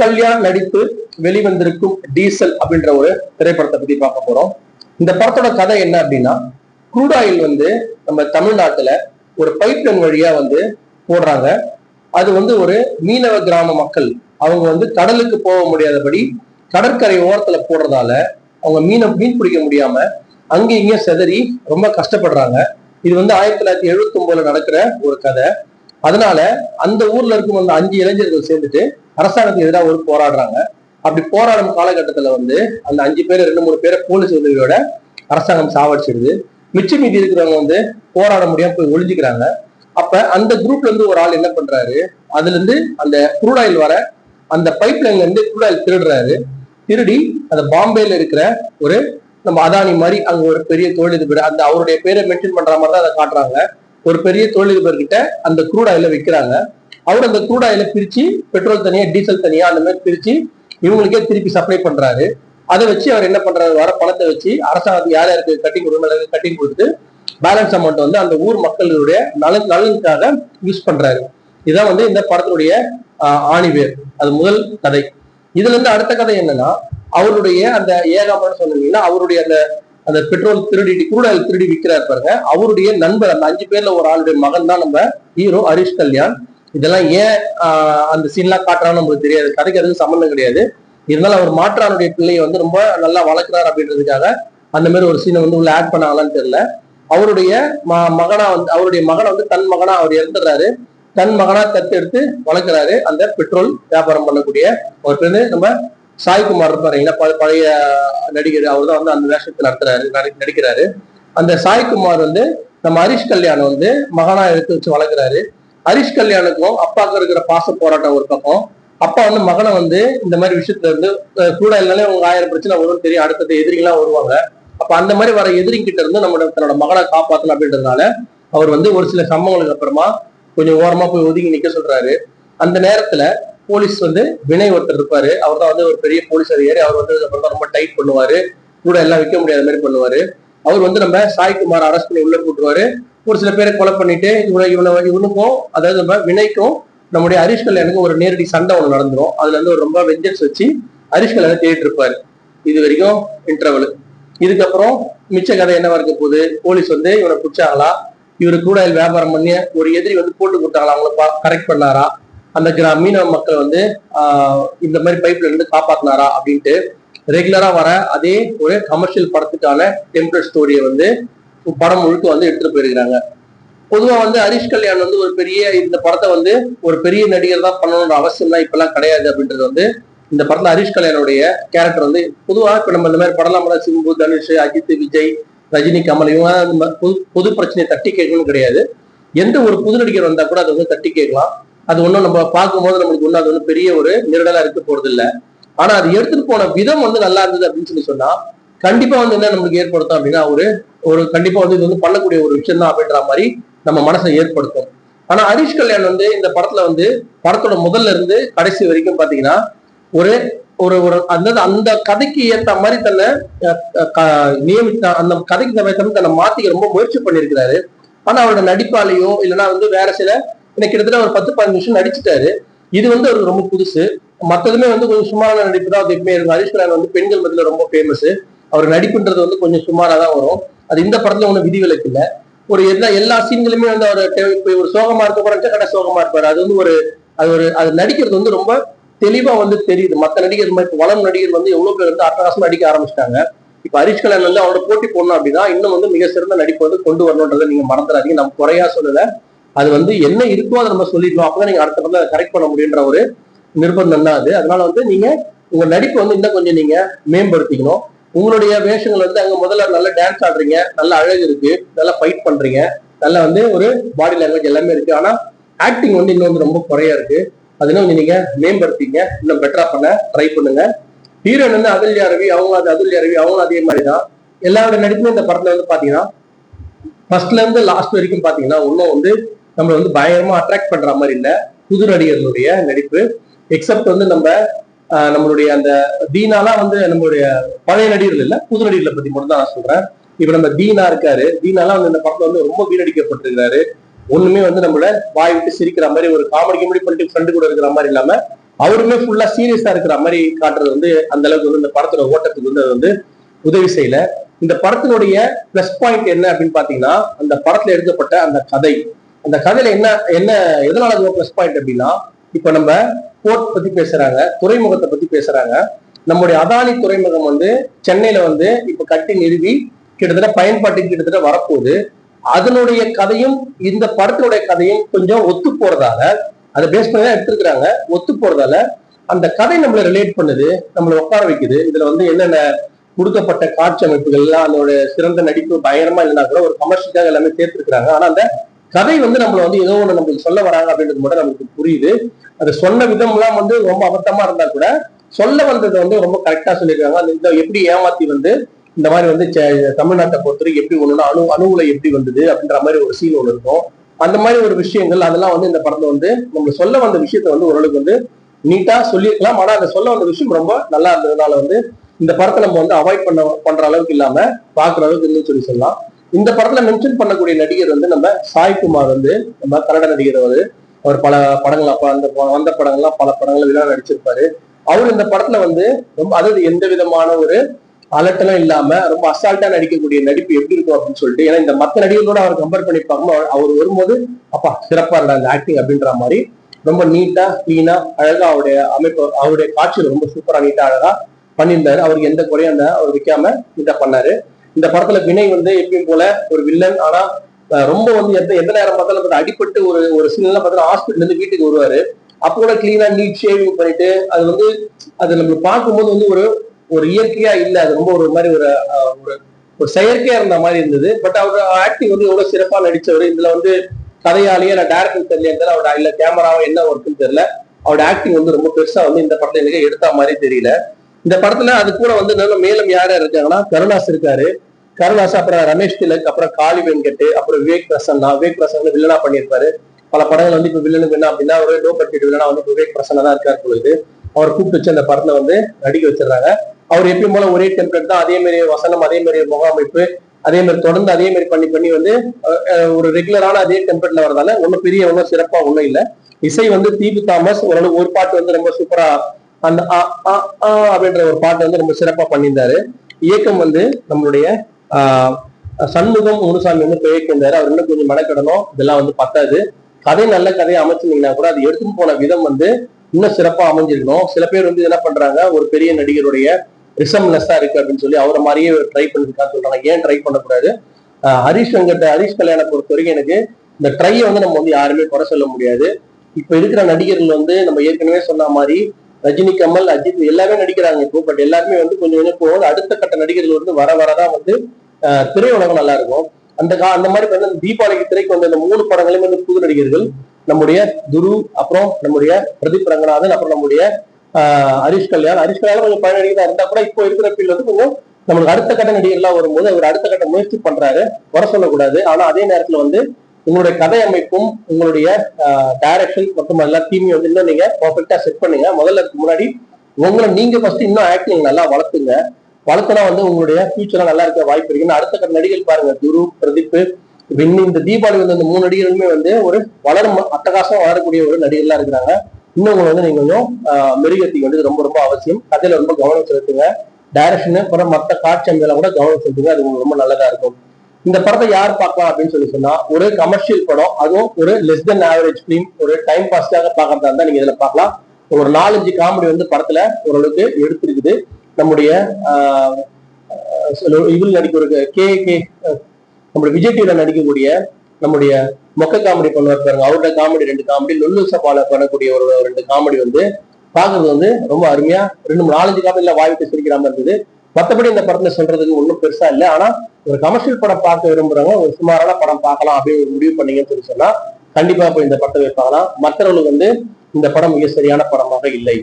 கல்யாண் நடித்து வெளிவந்திருக்கும் டீசல் அப்படின்ற ஒரு திரைப்படத்தை பத்தி பார்க்க போறோம். இந்த படத்தோட கதை என்ன அப்படின்னா குரூட் ஆயில் வந்து நம்ம தமிழ்நாட்டுல ஒரு பைப்லைன் வழியா வந்து போடுறாங்க. அது வந்து ஒரு மீனவ கிராம மக்கள் அவங்க வந்து கடலுக்கு போக முடியாதபடி கடற்கரை ஓரத்துல போடுறதால அவங்க மீனை மீன் பிடிக்க முடியாம அங்கேயும் இங்கேயும் செதறி ரொம்ப கஷ்டப்படுறாங்க. இது வந்து ஆயிரத்தி தொள்ளாயிரத்தி எழுபத்தி ஒன்பதுல நடக்கிற ஒரு கதை. அதனால அந்த ஊர்ல இருக்கும் அந்த அஞ்சு இளைஞர்கள் சேர்ந்துட்டு அரசாங்கத்துக்கு எதிராக ஒரு போராடுறாங்க. அப்படி போராடும் காலகட்டத்துல வந்து அந்த அஞ்சு பேர் ரெண்டு மூணு பேரை போலீஸ் உதவியோட அரசாங்கம் சாவடிச்சிடுது மிச்சம் மீதி இருக்கிறவங்க வந்து போராட முடியாம போய் ஒழிஞ்சுக்கிறாங்க அப்ப அந்த குரூப்ல இருந்து ஒரு ஆள் என்ன பண்றாரு? அதுல இருந்து அந்த crude வர அந்த பைப் லைன்ல இருந்து குரூடாயில் திருடுறாரு. திருடி அந்த பாம்பேல இருக்கிற ஒரு நம்ம அதானி மாதிரி அங்க ஒரு பெரிய தொழிலதிபர் அந்த அவருடைய பேரை மென்ஷன் பண்ற மாதிரி தான் அதை காட்டுறாங்க. ஒரு பெரிய தொழிலதிபர் கிட்ட அந்த crude விற்கிறாங்க அவர் அந்த crude oil பிரிச்சு பெட்ரோல் தனியா டீசல் தனியா அந்த மாதிரி பிரிச்சு இவங்களுக்கே திருப்பி சப்ளை பண்றாரு. அதை வச்சு அவர் என்ன பண்றாரு? வர பணத்தை வச்சு அரசாங்கத்துக்கு யார் யாருக்கு கட்டி கொடுக்கணும் கட்டி கொடுத்து பேலன்ஸ் அமௌண்ட் வந்து அந்த ஊர் மக்களுடைய நலன் நலனுக்காக யூஸ் பண்றாரு. இதான் வந்து இந்த படத்தினுடைய ஆணிவேர். அது முதல் கதை. இதுல இருந்து அடுத்த கதை என்னன்னா அவருடைய அந்த ஏகாமன்னு சொன்னீங்கன்னா அவருடைய அந்த அந்த பெட்ரோல் திருடி குரூடாயில் திருடி விற்கிறார் பாருங்க. அவருடைய நண்பர் அந்த அஞ்சு பேர்ல ஒரு ஆளுடைய மகன் தான் நம்ம ஹீரோ ஹரிஷ் கல்யாண். இதெல்லாம் ஏன் அந்த சீன்லாம் காட்டுறான்னு நமக்கு தெரியாது. கதைக்கு அதுக்கு சம்மந்தம் கிடையாது. இருந்தாலும் அவர் மாற்றானுடைய பிள்ளையை வந்து ரொம்ப நல்லா வளர்க்குறாரு அப்படின்றதுக்காக அந்த மாதிரி ஒரு சீனை வந்து உள்ள ஆட் பண்ணாங்களான்னு தெரியல. அவருடைய ம- மகனா வந்து அவருடைய மகனை வந்து தன் மகனா அவர் இறந்துடுறாரு. தன் மகனா தத்தெடுத்து வளர்க்குறாரு. அந்த பெட்ரோல் வியாபாரம் பண்ணக்கூடிய ஒரு பேர் வந்து நம்ம சாய்குமார் இருப்பாருங்களா பழைய நடிகர். அவர் தான் வந்து அந்த வேஷத்தை நடத்துறாரு நடிக்கிறாரு. அந்த சாய்குமார் வந்து நம்ம ஹரிஷ் கல்யாணம் வந்து மகனா எடுத்து வச்சு வளர்க்குறாரு. ஹரிஷ் கல்யாணுக்கும் அப்பாவுக்கு இருக்கிற பாச போராட்டம் ஒரு பக்கம். அப்பா வந்து மகனை வந்து இந்த மாதிரி விஷயத்துல இருந்து கூட இல்லைனாலே உங்க ஆயிரம் பிரச்சனை வரும் தெரியும். அடுத்தது எதிரிகளாம் வருவாங்க. அப்ப அந்த மாதிரி வர எதிரிங்கிட்ட இருந்து நம்ம தன்னோட மகனை காப்பாத்தணும் அப்படின்றதுனால அவர் வந்து ஒரு சில சம்பவங்களுக்கு அப்புறமா கொஞ்சம் ஓரமா போய் ஒதுங்கி நிக்க சொல்றாரு. அந்த நேரத்துல போலீஸ் வந்து வினய் ஒருத்தர் இருப்பாரு. அவர் தான் வந்து ஒரு பெரிய போலீஸ் அதிகாரி. அவர் வந்து அப்புறம் தான் ரொம்ப டைட் பண்ணுவாரு. கூட எல்லாம் விற்க முடியாத மாதிரி பண்ணுவாரு. அவர் வந்து நம்ம சாய்குமார் அரெஸ்ட் பண்ணி உள்ள கூட்டுருவாரு ஒரு சில பேரை கொலை பண்ணிட்டு இவனை இவனை இவனுக்கும் அதாவது நம்ம வினைக்கும் நம்முடைய ஹரிஷ் கல்யாணுக்கும் ஒரு நேரடி சண்டை ஒன்று நடந்துரும். அதுல இருந்து ஒரு ரொம்ப வெஞ்சன்ஸ் வச்சு ஹரிஷ் கல்யாணம் தேடிட்டு இருப்பாரு. இது வரைக்கும் இன்டர்வல் இதுக்கப்புறம் மிச்ச கதை என்னவா இருக்க போகுது? போலீஸ் வந்து இவனை பிடிச்சாங்களா? இவரு கூட வியாபாரம் பண்ணி ஒரு எதிரி வந்து போட்டு கொடுத்தாங்களா? அவங்கள கரெக்ட் பண்ணாரா? அந்த கிரா மீனவ மக்கள் வந்து இந்த மாதிரி பைப்ல இருந்து காப்பாத்தினாரா? அப்படின்ட்டு ரெகுலரா வர அதே ஒரு கமர்ஷியல் படத்துக்கான டெம்ப்ளேட் ஸ்டோரியை வந்து படம் முழுக்க வந்து எடுத்துட்டு போயிருக்கிறாங்க. பொதுவா வந்து ஹரிஷ் கல்யாண் வந்து ஒரு பெரிய இந்த படத்தை வந்து ஒரு பெரிய நடிகர் தான் பண்ணணுன்ற அவசியம் இப்பெல்லாம் கிடையாது அப்படின்றது வந்து இந்த படத்துல ஹரிஷ் கல்யாணுடைய கேரக்டர் வந்து பொதுவா இப்ப நம்ம இந்த மாதிரி படம்லாம் படம் சிம்பு தனுஷ் அஜித் விஜய் ரஜினி கமல் இவங்க இந்த மாதிரி பொது பொது பிரச்சனையை தட்டி கேட்கணும்னு கிடையாது. எந்த ஒரு புது நடிகர் வந்தா கூட அதை வந்து தட்டி கேட்கலாம். அது ஒன்றும் நம்ம பார்க்கும்போது நம்மளுக்கு ஒன்றும் அது ஒன்றும் பெரிய ஒரு நிரடலா இருக்க போறது இல்லை. ஆனா அது எடுத்துட்டு போன விதம் வந்து நல்லா இருந்தது அப்படின்னு சொல்லி சொன்னா கண்டிப்பா வந்து என்ன நம்மளுக்கு ஏற்படுத்தும் அப்படின்னா ஒரு ஒரு கண்டிப்பா வந்து இது வந்து பண்ணக்கூடிய ஒரு விஷயம் தான் அப்படின்ற மாதிரி நம்ம மனசை ஏற்படுத்தும். ஆனா ஹரிஷ் கல்யாண் வந்து இந்த படத்துல வந்து படத்தோட முதல்ல இருந்து கடைசி வரைக்கும் பாத்தீங்கன்னா ஒரு ஒரு ஒரு அந்த அந்த கதைக்கு ஏத்த மாதிரி தன்னை க- நியமித்த அந்த கதைக்கு தவிர தன்னை மாத்திக்க ரொம்ப முயற்சி பண்ணியிருக்கிறாரு. ஆனா அவரோட நடிப்பாலேயோ இல்லைன்னா வந்து வேற சில எனக்கு கிட்டத்தட்ட ஒரு பத்து பதினஞ்சு நிமிஷம் நடிச்சுட்டாரு. இது வந்து அவருக்கு ரொம்ப புதுசு. மத்ததுமே வந்து கொஞ்சம் சுமாரான நடிப்பு தான். அது எப்பவுமே இருக்கும் ஹரிஷ் கல்யாண் வந்து பெண்கள் மத்தியில ரொம்ப ஃபேமஸ் அவர் நடிப்புன்றது வந்து கொஞ்சம் சுமாரா தான் வரும். அது இந்த படத்துல ஒன்றும் விதிவிலக்கு இல்ல. ஒரு எல்லா எல்லா சீன்களுமே வந்து அவர் ஒரு சோகமா இருக்க போறாங்க கடை சோகமா இருப்பாரு. அது வந்து ஒரு அது ஒரு அது நடிக்கிறது வந்து ரொம்ப தெளிவா வந்து தெரியுது. மத்த நடிகர் மாதிரி வளம் நடிகர் வந்து எவ்வளவு பேர் வந்து அட்டகாசமா நடிக்க ஆரம்பிச்சிட்டாங்க. இப்ப ஹரிஷ் கல்யாண் வந்து அவரோட போட்டி போடணும் அப்படின்னா இன்னும் வந்து மிக சிறந்த நடிப்பு வந்து கொண்டு வரணுன்றதை நீங்க மறந்துடாதீங்க. நம்ம குறையா சொல்லல. அது வந்து என்ன இருக்கோ அதை நம்ம சொல்லிடணும் அப்பதான் நீங்க அடுத்த படம் கரெக்ட் பண்ண முடியுன்ற ஒரு நிர்பந்தம் தான் அது. அதனால வந்து நீங்க உங்க நடிப்பு வந்து இன்னும் கொஞ்சம் நீங்க மேம்படுத்திக்கணும். உங்களுடைய வேஷங்கள் வந்து அங்க முதல்ல நல்ல டான்ஸ் ஆடுறீங்க நல்ல அழகு இருக்கு நல்லா ஃபைட் பண்றீங்க. நல்லா வந்து ஒரு பாடி லாங்குவேஜ் எல்லாமே இருக்கு. ஆனா ஆக்டிங் வந்து இன்னும் வந்து ரொம்ப குறையா இருக்கு. அதனால வந்து நீங்க மேம்படுத்திங்க இன்னும் பெட்டரா பண்ண ட்ரை பண்ணுங்க. ஹீரோயின் வந்து அதுல்யா ரவி அவங்க அது அதுல்யா ரவி அவங்களும் அதே மாதிரி தான். எல்லாரோட நடிப்புமே இந்த படத்துல வந்து பாத்தீங்கன்னா ஃபர்ஸ்ட்ல இருந்து லாஸ்ட் வரைக்கும் பாத்தீங்கன்னா இன்னும் வந்து நம்மளை வந்து பயங்கரமா அட்ராக்ட் பண்ற மாதிரி இல்லை. புது நடிகர்களுடைய நடிப்பு எக்ஸப்ட் வந்து நம்ம நம்மளுடைய அந்த தீனாலாம் வந்து நம்மளுடைய பழைய நடிகர்கள் இல்ல புது நடிகர்களை பத்தி மட்டும் தான் நான் சொல்றேன். இப்ப நம்ம தீனா இருக்காரு. தீனாலாம் வந்து இந்த படத்துல வந்து ரொம்ப வீணடிக்கப்பட்டிருக்காரு ஒண்ணுமே வந்து நம்மள வாய் விட்டு சிரிக்கிற மாதிரி ஒரு காமெடி கிமெடி பண்ணிட்டு ஃப்ரெண்டு கூட இருக்கிற மாதிரி இல்லாம அவருமே ஃபுல்லா சீரியஸா இருக்கிற மாதிரி காட்டுறது வந்து அந்த அளவுக்கு வந்து இந்த படத்தோட ஓட்டத்துக்கு வந்து அது வந்து உதவி செய்யல. இந்த படத்தினுடைய பிளஸ் பாயிண்ட் என்ன அப்படின்னு பாத்தீங்கன்னா அந்த படத்துல எடுக்கப்பட்ட அந்த கதை. அந்த கதையில என்ன என்ன எதனால பிளஸ் பாயிண்ட் அப்படின்னா இப்ப நம்ம போர்ட் பத்தி பேசுறாங்க துறைமுகத்தை பத்தி பேசுறாங்க. நம்முடைய அதானி துறைமுகம் வந்து சென்னையில வந்து இப்ப கட்டி நிறுவி கிட்டத்தட்ட பயன்பாட்டுக்கு கிட்டத்தட்ட வரப்போகுது. அதனுடைய கதையும் இந்த படத்தினுடைய கதையும் கொஞ்சம் ஒத்து போறதால அதை பேஸ் பண்ணி தான் எடுத்திருக்கிறாங்க. ஒத்து போறதால அந்த கதை நம்மளை ரிலேட் பண்ணுது நம்மளை உட்கார வைக்குது. இதுல வந்து என்னென்ன கொடுக்கப்பட்ட காட்சி அமைப்புகள்லாம் அதோட சிறந்த நடிப்பு பயங்கரமா இல்லைன்னா கூட ஒரு கமர்ஷியலாக எல்லாமே சேர்த்துருக்குறாங்க. ஆனா அந்த கதை வந்து நம்மள வந்து ஏதோ ஒண்ணு நம்மளுக்கு சொல்ல வராங்க அப்படின்றது மட்டும் நமக்கு புரியுது. அது சொன்ன விதம் எல்லாம் வந்து ரொம்ப அபத்தமா இருந்தா கூட சொல்ல வந்ததை வந்து ரொம்ப கரெக்டா சொல்லியிருக்காங்க அந்த இந்த எப்படி ஏமாத்தி வந்து இந்த மாதிரி வந்து தமிழ்நாட்டை பொறுத்தவரைக்கும் எப்படி ஒண்ணுனா அணு அணுகுல எப்படி வந்தது அப்படின்ற மாதிரி ஒரு சீன் ஒண்ணு இருக்கும். அந்த மாதிரி ஒரு விஷயங்கள் அதெல்லாம் வந்து இந்த படத்தை வந்து நம்ம சொல்ல வந்த விஷயத்த வந்து ஓரளவுக்கு வந்து நீட்டா சொல்லியிருக்கலாம். ஆனா அந்த சொல்ல வந்த விஷயம் ரொம்ப நல்லா இருந்ததுனால வந்து இந்த படத்தை நம்ம வந்து அவாய்ட் பண்ண பண்ற அளவுக்கு இல்லாம பாக்குற அளவுக்கு இல்லைன்னு சொல்லி சொல்லலாம். இந்த படத்துல மென்ஷன் பண்ணக்கூடிய நடிகர் வந்து நம்ம சாய்குமார் வந்து நம்ம கன்னட நடிகர் வந்து அவர் பல படங்கள் அப்ப அந்த வந்த படங்கள்லாம் பல படங்கள் விழா நடிச்சிருப்பாரு. அவர் இந்த படத்துல வந்து ரொம்ப அதாவது எந்த விதமான ஒரு அலட்டலும் இல்லாம ரொம்ப அசால்ட்டா நடிக்கக்கூடிய நடிப்பு எப்படி இருக்கும் அப்படின்னு சொல்லிட்டு ஏன்னா இந்த மத்த நடிகர்களோட அவர் கம்பேர் பண்ணி பார்க்கும்போது அவர் வரும்போது அப்பா சிறப்பா இருந்தா அந்த ஆக்டிங் அப்படின்ற மாதிரி ரொம்ப நீட்டா கிளீனா அழகா அவருடைய அமைப்பு அவருடைய காட்சியில் ரொம்ப சூப்பரா நீட்டா அழகா பண்ணியிருந்தாரு. அவருக்கு எந்த குறையும் அந்த அவர் வைக்காம நீட்டா பண்ணாரு. இந்த படத்துல வினய் வந்து எப்பயும் போல ஒரு வில்லன் ஆனா ரொம்ப வந்து எந்த எந்த நேரம் பார்த்தாலும் அடிபட்டு ஒரு ஒரு சீன்லாம் பார்த்தா ஹாஸ்பிட்டல் இருந்து வீட்டுக்கு வருவாரு. அப்போ கூட கிளீனா நீட் ஷேவிங் பண்ணிட்டு அது வந்து அது நம்ம பார்க்கும்போது வந்து ஒரு ஒரு இயற்கையா இல்ல. அது ரொம்ப ஒரு மாதிரி ஒரு ஒரு ஒரு செயற்கையா இருந்த மாதிரி இருந்தது. பட் அவர் ஆக்டிங் வந்து எவ்வளவு சிறப்பா நடிச்சவர். இதுல வந்து கதையாலேயே நான் டேரக்டர் தெரியல இருந்தாலும் அவரோட இல்ல கேமராவோ என்ன ஒர்க்குன்னு தெரியல. அவரோட ஆக்டிங் வந்து ரொம்ப பெருசா வந்து இந்த படத்துல எனக்கு எடுத்த மாதிரி தெரியல. இந்த படத்துல அது கூட வந்து நல்ல மேலும் யார் யார் இருக்காங்கன்னா கருணாஸ் இருக்காரு. கருணாஸ் அப்புறம் ரமேஷ் திலக் அப்புறம் காளி வெங்கட் அப்புறம் விவேக் பிரசன்னா விவேக் பிரசன்னா வில்லனா பண்ணியிருப்பாரு. பல படங்கள் வந்து இப்ப வில்லனுக்கு என்ன அப்படின்னா ஒரு லோ பட்ஜெட் வில்லனா வந்து விவேக் பிரசன்னா தான் இருக்காரு பொழுது அவர் கூப்பிட்டு வச்சு அந்த படத்துல வந்து நடிக்க வச்சிடுறாங்க. அவர் எப்பயும் போல ஒரே டெம்ப்ளேட் தான் அதே மாதிரி வசனம் அதே மாதிரி முக அமைப்பு அதே மாதிரி தொடர்ந்து அதே மாதிரி பண்ணி பண்ணி வந்து ஒரு ரெகுலரான அதே டெம்ப்ளேட்ல வரதால ஒன்றும் பெரிய ஒன்றும் சிறப்பா ஒன்றும் இல்லை. இசை வந்து தீபு தாமஸ் ஓரளவு ஒரு பாட்டு வந்து ரொம்ப சூப்பரா அந்த ஆ, ஆ, ஆ அப்படின்ற ஒரு பாட்டு வந்து ரொம்ப சிறப்பா பண்ணியிருந்தாரு. இயக்கம் வந்து நம்மளுடைய சண்முகம் முனுசாமி வந்து பெயர்க்கின்றாரு அவர் இன்னும் கொஞ்சம் மெனக்கிடணும். இதெல்லாம் வந்து பத்தாது. கதை நல்ல கதையை அமைச்சிருந்தீங்கன்னா கூட அது எடுத்துட்டு போன விதம் வந்து இன்னும் சிறப்பா அமைஞ்சிருக்கணும். சில பேர் வந்து என்ன பண்றாங்க ஒரு பெரிய நடிகருடைய ரிசம்னஸ்ஸா இருக்கு அப்படின்னு சொல்லி அவரை மாதிரியே ட்ரை பண்ணிருக்கான்னு சொல்றாங்க. ஏன் ட்ரை பண்ணக்கூடாது? ஹரிஷ் வெங்கட் ஹரிஷ் கல்யாண பொறுத்த வரைக்கும் எனக்கு இந்த ட்ரையை வந்து நம்ம வந்து யாருமே குறை சொல்ல முடியாது. இப்ப இருக்கிற நடிகர்கள் வந்து நம்ம ஏற்கனவே சொன்ன மாதிரி ரஜினி கமல் அஜித் எல்லாமே நடிக்கிறாங்க இப்போ. பட் எல்லாருமே வந்து கொஞ்சம் கொஞ்சம் போகுது அடுத்த கட்ட நடிகர்கள் வந்து வர வரதான் வந்து ஆஹ் திரையுலகம் நல்லா இருக்கும். அந்த கா அந்த மாதிரி பார்த்தா தீபாவளிக்கு திரைக்கு வந்த இந்த மூணு படங்களையும் வந்து புது நடிகர்கள் நம்முடைய துரு அப்புறம் நம்முடைய பிரதீப் ரங்கநாதன் அப்புறம் நம்முடைய ஆஹ் ஹரிஷ் கல்யாண். ஹரிஷ் கல்யாணம் கொஞ்சம் பழைய நடிகர் இருந்தா கூட இப்போ இருக்கிற பீல் வந்து கொஞ்சம் நம்மளுக்கு அடுத்த கட்ட நடிகர்லாம் வரும்போது அவர் அடுத்த கட்ட முயற்சி பண்றாரு. வர சொல்லக்கூடாது. ஆனா அதே நேரத்துல வந்து உங்களுடைய கதை அமைப்பும் உங்களுடைய டைரக்ஷன் மற்றும் எல்லா தீமையும் வந்து இன்னும் நீங்க பர்ஃபெக்டா செட் பண்ணுங்க. முதல்ல முன்னாடி உங்களை நீங்க ஃபர்ஸ்ட் இன்னும் ஆக்டிங் நல்லா வளர்த்துங்க. வளர்த்தனா வந்து உங்களுடைய ஃபியூச்சரா நல்லா இருக்க வாய்ப்பு இருக்கு அடுத்த கட்ட நடிகர் பாருங்க. துரு பிரதீப் இந்த தீபாவளி வந்து இந்த மூணு நடிகர்களுமே வந்து ஒரு வளரும் அட்டகாசம் வளரக்கூடிய ஒரு நடிகர்களா இருக்கிறாங்க. இன்னும் உங்களை வந்து நீங்க கொஞ்சம் ஆஹ், மெருகேற்றிக்க வேண்டியது ரொம்ப ரொம்ப அவசியம். கதையில ரொம்ப கவனம் செலுத்துங்க. டைரக்ஷன் அப்புறம் மற்ற காட்சி அமைப்புல கூட கவனம் செலுத்துங்க. அது உங்களுக்கு ரொம்ப நல்லதா இருக்கும். இந்த படத்தை யார் பார்க்கலாம் அப்படின்னு சொல்லி சொன்னா ஒரு கமர்ஷியல் படம் அதுவும் ஒரு லெஸ் தென் ஆவரேஜ் ஃபிலிம் ஒரு டைம் பாஸ்டாக பார்க்கறதா இருந்தா நீங்க இதுல பார்க்கலாம். ஒரு நாலஞ்சு காமெடி வந்து படத்துல ஓரளவுக்கு எடுத்திருக்குது. நம்முடைய ஆஹ், இதில் நடிக்க ஒரு கே கே நம்முடைய விஜய் டிவில நடிக்கக்கூடிய நம்முடைய மொக்க காமெடி பண்ணுவார் பாருங்க. அவரோட காமெடி ரெண்டு காமெடி லொல்லு சபால பண்ணக்கூடிய ஒரு ரெண்டு காமெடி வந்து பார்க்கறது வந்து ரொம்ப அருமையா ரெண்டு மூணு நாலஞ்சு காமெடியில வாய்விட்டு சிரிக்கிற மாதிரி இருந்தது. மத்தபடி இந்த படத்துல சொல்றதுக்கு ஒன்றும் பெருசா இல்லை. ஆனா ஒரு கமர்ஷியல் படம் பார்க்க விரும்புறவங்க ஒரு சுமாரான படம் பார்க்கலாம் அப்படின்னு ஒரு முடிவு பண்ணீங்கன்னு சொல்லி சொன்னா கண்டிப்பா போய் இந்த படத்தை போய் பார்க்கலாம் மற்றவர்களுக்கு வந்து இந்த படம் மிக சரியான படமாக இல்லை.